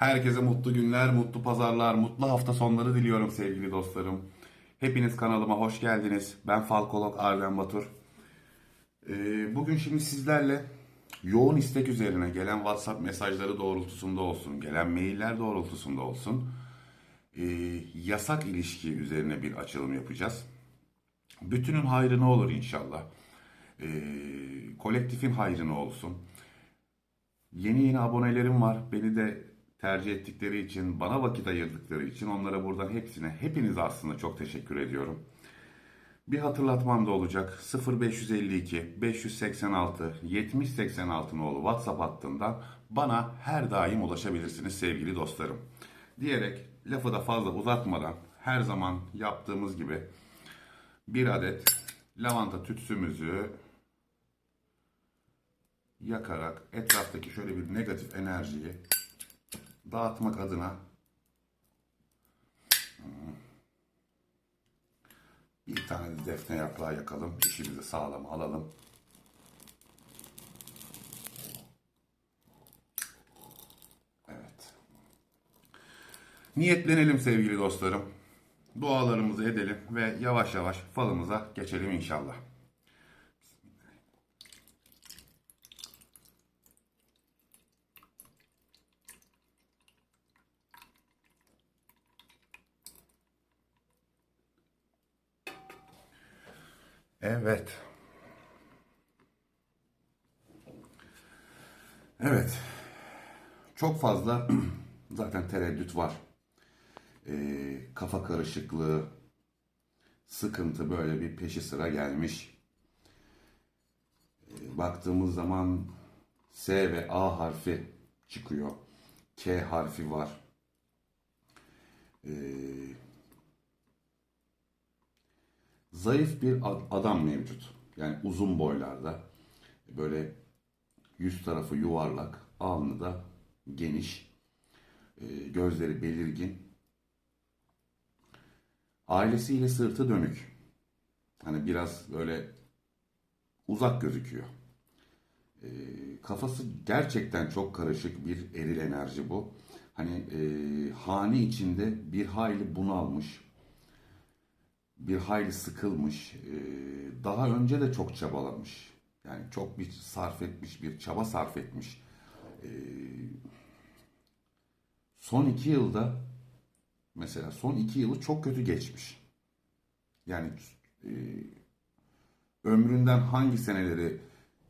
Herkese mutlu günler, mutlu pazarlar, mutlu hafta sonları diliyorum sevgili dostlarım. Hepiniz kanalıma hoş geldiniz. Ben Falkolog Arden Batur. Ee, bugün şimdi sizlerle yoğun istek üzerine gelen WhatsApp mesajları doğrultusunda olsun, gelen mailler doğrultusunda olsun, ee, yasak ilişki üzerine bir açılım yapacağız. Bütünün hayrına olur inşallah. Ee, kolektifin hayrına olsun. Yeni yeni abonelerim var. Beni de tercih ettikleri için, bana vakit ayırdıkları için onlara buradan hepsine, hepinize aslında çok teşekkür ediyorum. Bir hatırlatmam da olacak. 0552 586 7086 nolu WhatsApp hattından bana her daim ulaşabilirsiniz sevgili dostlarım. Diyerek lafı da fazla uzatmadan her zaman yaptığımız gibi bir adet lavanta tütsümüzü yakarak etraftaki şöyle bir negatif enerjiyi dağıtmak adına bir tane de defne yaprağı yakalım. İşimizi sağlam alalım. Evet. Niyetlenelim sevgili dostlarım. Dualarımızı edelim ve yavaş yavaş falımıza geçelim inşallah. Evet. Evet. Çok fazla zaten tereddüt var. Ee, kafa karışıklığı, sıkıntı böyle bir peşi sıra gelmiş. Ee, baktığımız zaman S ve A harfi çıkıyor. K harfi var. Ee, zayıf bir ad- adam mevcut. Yani uzun boylarda. Böyle yüz tarafı yuvarlak, alnı da geniş, e, gözleri belirgin. Ailesiyle sırtı dönük. Hani biraz böyle uzak gözüküyor. E, kafası gerçekten çok karışık bir eril enerji bu. Hani e, hane içinde bir hayli bunalmış, bir hayli sıkılmış, e, daha önce de çok çabalamış. Yani çok bir sarf etmiş, bir çaba sarf etmiş. E, son iki yılda mesela son iki yılı çok kötü geçmiş. Yani e, ömründen hangi seneleri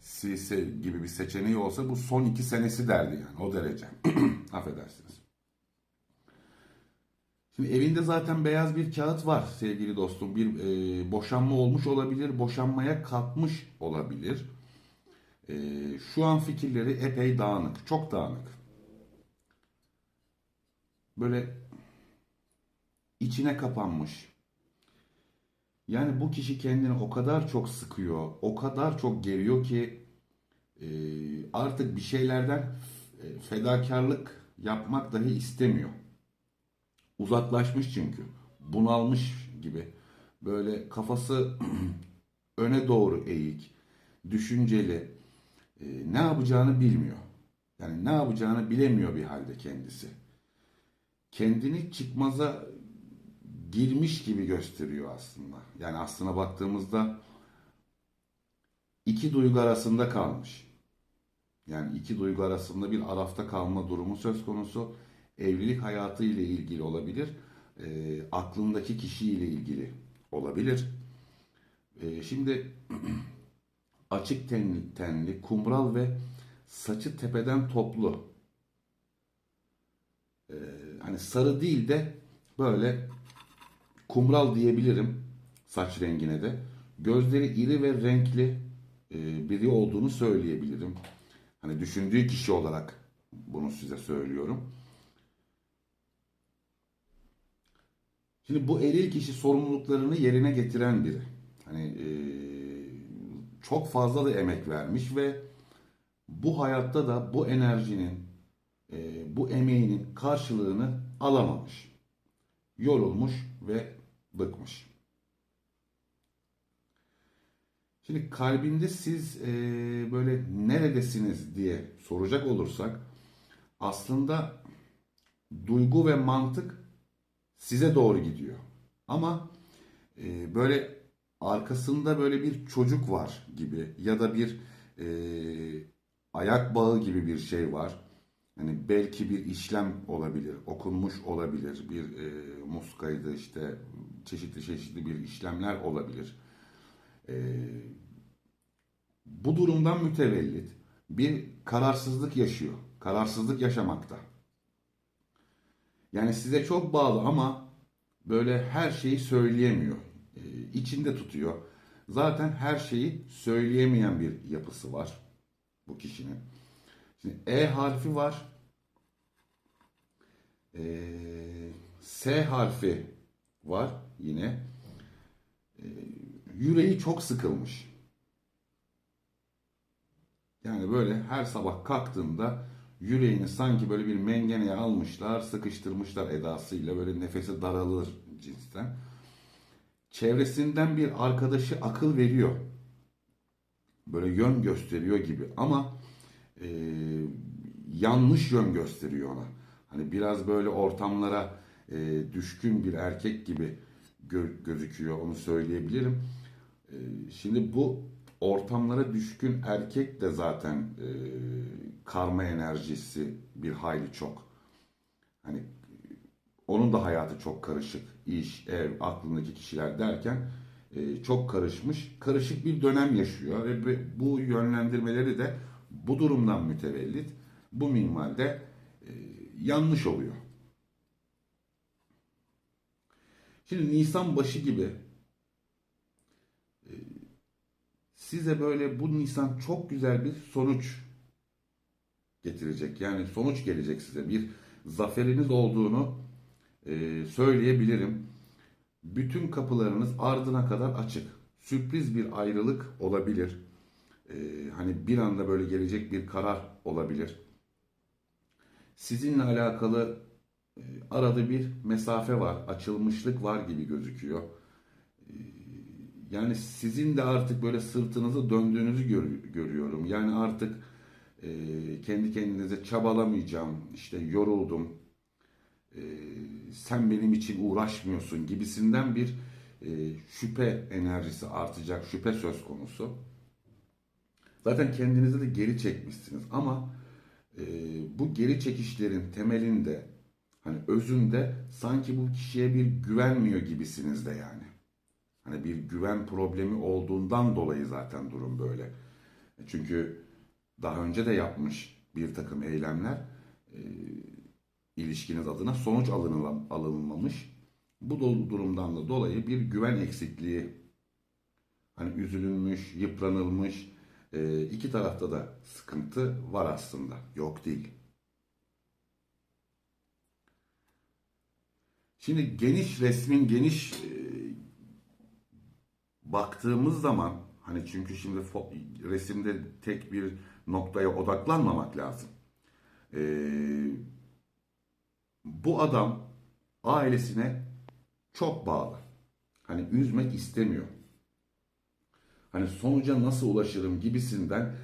silse gibi bir seçeneği olsa bu son iki senesi derdi yani o derece. Affedersiniz. Şimdi evinde zaten beyaz bir kağıt var sevgili dostum. Bir e, boşanma olmuş olabilir, boşanmaya kalkmış olabilir. E, şu an fikirleri epey dağınık, çok dağınık. Böyle içine kapanmış. Yani bu kişi kendini o kadar çok sıkıyor, o kadar çok geriyor ki e, artık bir şeylerden e, fedakarlık yapmak dahi istemiyor. Uzaklaşmış çünkü. Bunalmış gibi. Böyle kafası öne doğru eğik, düşünceli. e, ne yapacağını bilmiyor. Yani ne yapacağını bilemiyor bir halde kendisi. Kendini çıkmaza girmiş gibi gösteriyor aslında. Yani aslına baktığımızda iki duygu arasında kalmış. Yani iki duygu arasında bir arafta kalma durumu söz konusu. Evlilik hayatı ile ilgili olabilir. E, aklındaki kişiyle ilgili olabilir. E, şimdi açık tenli, tenli, kumral ve saçı tepeden toplu. E, hani sarı değil de böyle kumral diyebilirim saç rengine de. Gözleri iri ve renkli e, biri olduğunu söyleyebilirim. Hani düşündüğü kişi olarak bunu size söylüyorum. Şimdi bu eril kişi sorumluluklarını yerine getiren biri. Hani e, çok fazla da emek vermiş ve bu hayatta da bu enerjinin, e, bu emeğinin karşılığını alamamış. Yorulmuş ve bıkmış. Şimdi kalbinde siz e, böyle neredesiniz diye soracak olursak aslında duygu ve mantık size doğru gidiyor. Ama e, böyle arkasında böyle bir çocuk var gibi ya da bir e, ayak bağı gibi bir şey var. Hani belki bir işlem olabilir, okunmuş olabilir, bir e, muskaydı işte çeşitli çeşitli bir işlemler olabilir. E, bu durumdan mütevellit bir kararsızlık yaşıyor, kararsızlık yaşamakta. Yani size çok bağlı ama böyle her şeyi söyleyemiyor. E, içinde tutuyor. Zaten her şeyi söyleyemeyen bir yapısı var bu kişinin. Şimdi E harfi var. E, S harfi var yine. E, yüreği çok sıkılmış. Yani böyle her sabah kalktığında yüreğini sanki böyle bir mengeneye almışlar, sıkıştırmışlar edasıyla böyle nefesi daralır cinsten. Çevresinden bir arkadaşı akıl veriyor. Böyle yön gösteriyor gibi ama e, yanlış yön gösteriyor ona. Hani biraz böyle ortamlara e, düşkün bir erkek gibi gö- gözüküyor onu söyleyebilirim. E, şimdi bu ortamlara düşkün erkek de zaten e, karma enerjisi bir hayli çok. Hani onun da hayatı çok karışık. İş, ev, aklındaki kişiler derken e, çok karışmış. Karışık bir dönem yaşıyor ve bu yönlendirmeleri de bu durumdan mütevellit. Bu minvalde e, yanlış oluyor. Şimdi Nisan başı gibi e, size böyle bu Nisan çok güzel bir sonuç getirecek. Yani sonuç gelecek size. Bir zaferiniz olduğunu e, söyleyebilirim. Bütün kapılarınız ardına kadar açık. Sürpriz bir ayrılık olabilir. E, hani bir anda böyle gelecek bir karar olabilir. Sizinle alakalı e, arada bir mesafe var, açılmışlık var gibi gözüküyor. E, yani sizin de artık böyle sırtınızı döndüğünüzü gör- görüyorum. Yani artık e, kendi kendinize çabalamayacağım, işte yoruldum, e, sen benim için uğraşmıyorsun gibisinden bir e, şüphe enerjisi artacak, şüphe söz konusu. Zaten kendinizi de geri çekmişsiniz ama e, bu geri çekişlerin temelinde hani özünde sanki bu kişiye bir güvenmiyor gibisiniz de yani. Hani bir güven problemi olduğundan dolayı zaten durum böyle. Çünkü daha önce de yapmış bir takım eylemler e, ilişkiniz adına sonuç alınılan, alınmamış. Bu durumdan da dolayı bir güven eksikliği hani üzülünmüş, yıpranılmış e, iki tarafta da sıkıntı var aslında. Yok değil. Şimdi geniş resmin geniş e, baktığımız zaman hani çünkü şimdi resimde tek bir noktaya odaklanmamak lazım. Ee, bu adam ailesine çok bağlı. Hani üzmek istemiyor. Hani sonuca nasıl ulaşırım gibisinden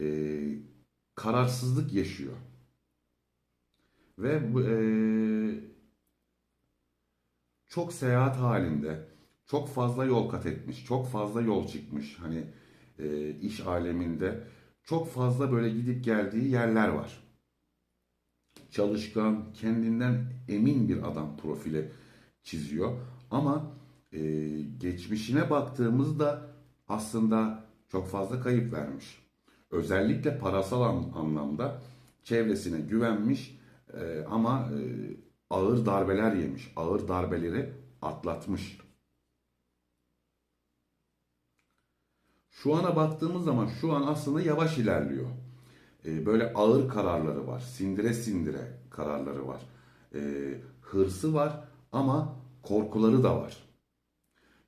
e, kararsızlık yaşıyor. Ve e, çok seyahat halinde, çok fazla yol kat etmiş, çok fazla yol çıkmış. Hani e, iş aleminde çok fazla böyle gidip geldiği yerler var. Çalışkan, kendinden emin bir adam profili çiziyor. Ama e, geçmişine baktığımızda aslında çok fazla kayıp vermiş. Özellikle parasal an- anlamda çevresine güvenmiş e, ama e, ağır darbeler yemiş. Ağır darbeleri atlatmış. Şu ana baktığımız zaman şu an aslında yavaş ilerliyor. Ee, böyle ağır kararları var. Sindire sindire kararları var. Ee, hırsı var ama korkuları da var.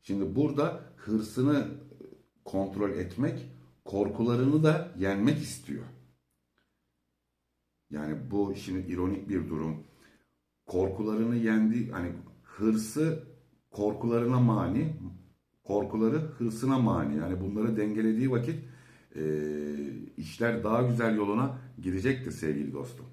Şimdi burada hırsını kontrol etmek, korkularını da yenmek istiyor. Yani bu şimdi ironik bir durum. Korkularını yendi, hani hırsı korkularına mani, korkuları hırsına mani. Yani bunları dengelediği vakit e, işler daha güzel yoluna girecektir sevgili dostum.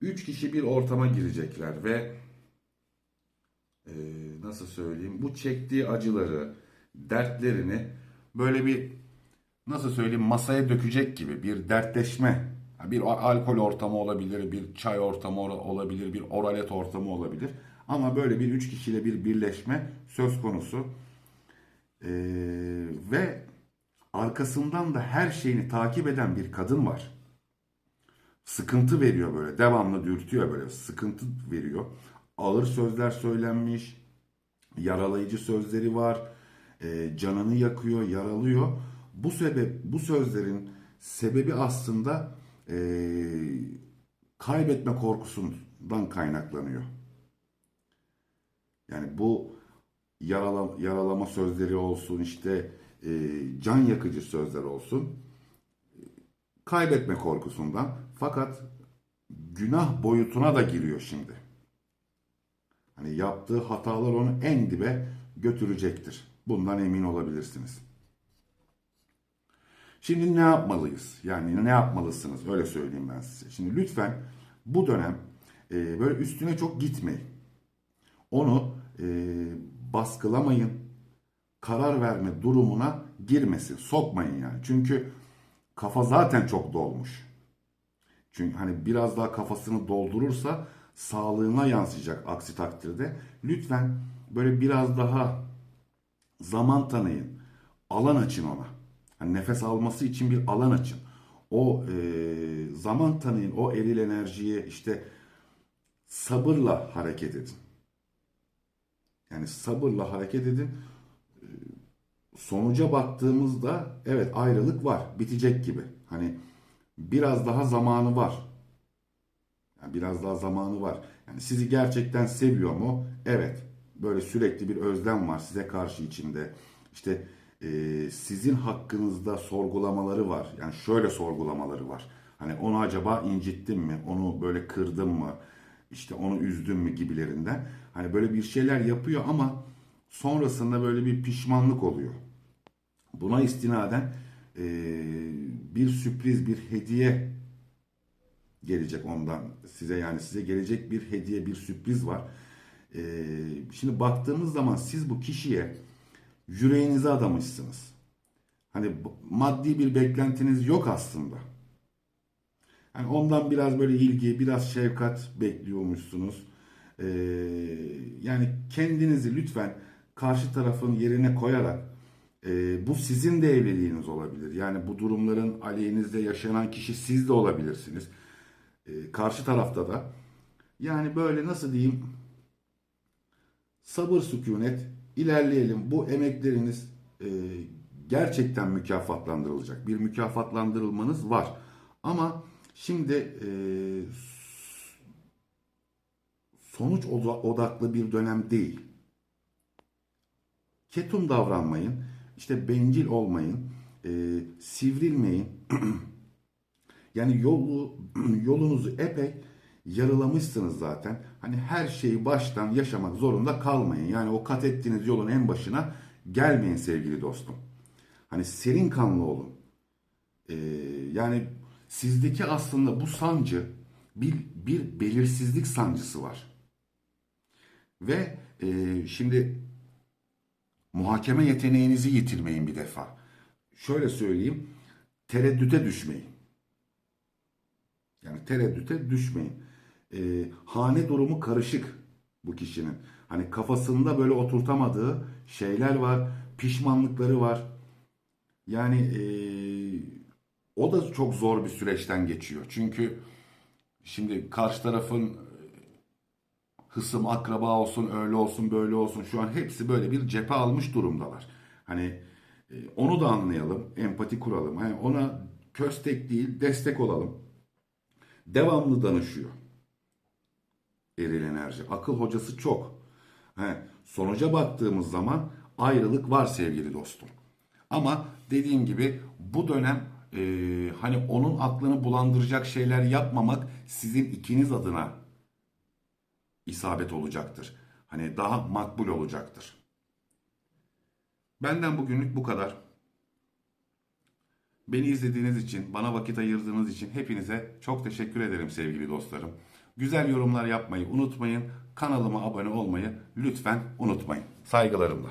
Üç kişi bir ortama girecekler ve e, nasıl söyleyeyim bu çektiği acıları, dertlerini böyle bir nasıl söyleyeyim masaya dökecek gibi bir dertleşme bir alkol ortamı olabilir, bir çay ortamı ola- olabilir, bir oralet ortamı olabilir. Ama böyle bir üç kişiyle bir birleşme söz konusu. E, ve arkasından da her şeyini takip eden bir kadın var sıkıntı veriyor böyle. Devamlı dürtüyor böyle. Sıkıntı veriyor. Ağır sözler söylenmiş. Yaralayıcı sözleri var. e, canını yakıyor, yaralıyor. Bu sebep, bu sözlerin sebebi aslında e, kaybetme korkusundan kaynaklanıyor. Yani bu yarala, yaralama sözleri olsun, işte e, can yakıcı sözler olsun kaybetme korkusundan. Fakat günah boyutuna da giriyor şimdi. Hani yaptığı hatalar onu en dibe götürecektir. Bundan emin olabilirsiniz. Şimdi ne yapmalıyız? Yani ne yapmalısınız? Öyle söyleyeyim ben size. Şimdi lütfen bu dönem e, böyle üstüne çok gitmeyin. Onu e, baskılamayın. Karar verme durumuna girmesin. Sokmayın yani. Çünkü kafa zaten çok dolmuş. Çünkü hani biraz daha kafasını doldurursa sağlığına yansıyacak aksi takdirde. Lütfen böyle biraz daha zaman tanıyın. Alan açın ona. Hani nefes alması için bir alan açın. O e, zaman tanıyın. O eril enerjiyi işte sabırla hareket edin. Yani sabırla hareket edin sonuca baktığımızda evet ayrılık var. Bitecek gibi. Hani biraz daha zamanı var. Yani biraz daha zamanı var. Yani sizi gerçekten seviyor mu? Evet. Böyle sürekli bir özlem var size karşı içinde. İşte e, sizin hakkınızda sorgulamaları var. Yani şöyle sorgulamaları var. Hani onu acaba incittim mi? Onu böyle kırdım mı? İşte onu üzdüm mü gibilerinden. Hani böyle bir şeyler yapıyor ama sonrasında böyle bir pişmanlık oluyor. Buna istinaden e, bir sürpriz, bir hediye gelecek ondan size yani size gelecek bir hediye, bir sürpriz var. E, şimdi baktığımız zaman siz bu kişiye yüreğinizi adamışsınız. Hani maddi bir beklentiniz yok aslında. Yani ondan biraz böyle ilgi, biraz şefkat bekliyormuşsunuz. Ee, yani kendinizi lütfen karşı tarafın yerine koyarak e, bu sizin de evliliğiniz olabilir. Yani bu durumların aleyhinizde yaşanan kişi siz de olabilirsiniz. E, karşı tarafta da. Yani böyle nasıl diyeyim sabır sükunet ilerleyelim. Bu emekleriniz e, gerçekten mükafatlandırılacak. Bir mükafatlandırılmanız var. Ama şimdi e, sonuç odaklı bir dönem değil. Ketum davranmayın, işte bencil olmayın, e, sivrilmeyin. yani yolu yolunuzu epey yarılamışsınız zaten. Hani her şeyi baştan yaşamak zorunda kalmayın. Yani o kat ettiğiniz yolun en başına gelmeyin sevgili dostum. Hani serin kanlı olun. Ee, yani sizdeki aslında bu sancı bir, bir belirsizlik sancısı var. Ve e, şimdi muhakeme yeteneğinizi yitirmeyin bir defa. Şöyle söyleyeyim, tereddüte düşmeyin. Yani tereddüte düşmeyin. E, hane durumu karışık bu kişinin. Hani kafasında böyle oturtamadığı şeyler var, pişmanlıkları var. Yani e, o da çok zor bir süreçten geçiyor. Çünkü şimdi karşı tarafın hısım, akraba olsun, öyle olsun, böyle olsun şu an hepsi böyle bir cephe almış durumdalar. Hani e, onu da anlayalım, empati kuralım. Hani ona köstek değil, destek olalım. Devamlı danışıyor. Eril enerji. Akıl hocası çok. He, sonuca baktığımız zaman ayrılık var sevgili dostum. Ama dediğim gibi bu dönem e, hani onun aklını bulandıracak şeyler yapmamak sizin ikiniz adına isabet olacaktır. Hani daha makbul olacaktır. Benden bugünlük bu kadar. Beni izlediğiniz için, bana vakit ayırdığınız için hepinize çok teşekkür ederim sevgili dostlarım. Güzel yorumlar yapmayı unutmayın. Kanalıma abone olmayı lütfen unutmayın. Saygılarımla.